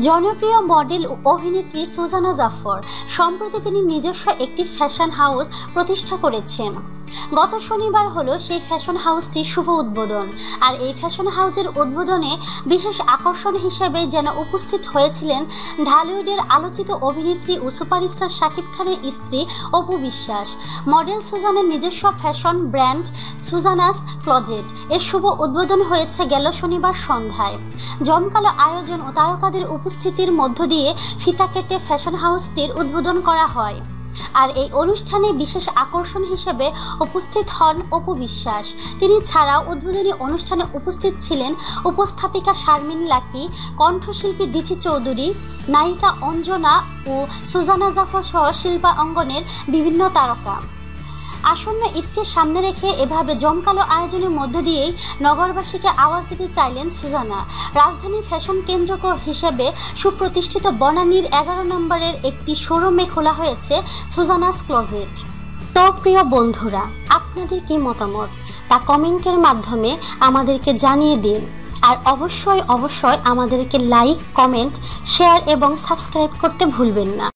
জনপ্রিয় মডেল অভিনেত্রী সুজানা জাফর। সম্প্রতি তিনি নিজস্ব একটি ফ্যাশন হাউস প্রতিষ্ঠা করেছেন। গত শনিবার হলো সেই ফ্যাশন হাউসটির শুভ উদ্বোধন। আর এই ফ্যাশন হাউসের উদ্বোধনে বিশেষ আকর্ষণ হিসেবে যেন উপস্থিত হয়েছিলেন ঢালিউডের আলোচিত অভিনেত্রী ও সুপারস্টার শাকিব খানের স্ত্রী অপু বিশ্বাস। মডেল সুজানের নিজস্ব ফ্যাশন ব্র্যান্ড সুজানাস ক্লজেট। এর শুভ উদ্বোধন হয়েছে গেল শনিবার সন্ধ্যায়। জমকালো আয়োজন ও তারকাদের উপস্থিতির মধ্য দিয়ে ফিতা কেটে ফ্যাশন হাউসটির উদ্বোধন করা হয়। আর এই অনুষ্ঠানে বিশেষ আকর্ষণ হিসেবে উপস্থিত হন অপু বিশ্বাস। তিনি ছাড়াও উদ্বোধনী অনুষ্ঠানে উপস্থিত ছিলেন উপস্থাপিকা শারমিন লাকি, কণ্ঠশিল্পী দিচি চৌধুরী, নায়িকা অঞ্জনা ও সুজানা জাফর সহ শিল্পা অঙ্গনের বিভিন্ন তারকা। আসন্ন ঈদকে সামনে রেখে এভাবে জমকালো আয়োজনের মধ্য দিয়েই নগরবাসীকে আওয়াজ দিতে চাইলেন সুজানা। রাজধানীর ফ্যাশন কেন্দ্র হিসেবে সুপ্রতিষ্ঠিত বনানীর এগারো নম্বরের একটি শোরুমে খোলা হয়েছে সুজানাস ক্লোজেট। তো প্রিয় বন্ধুরা, আপনাদের কি মতামত? তা কমেন্টের মাধ্যমে আমাদেরকে জানিয়ে দিন। আর অবশ্যই অবশ্যই আমাদেরকে লাইক, কমেন্ট, শেয়ার এবং সাবস্ক্রাইব করতে ভুলবেন না।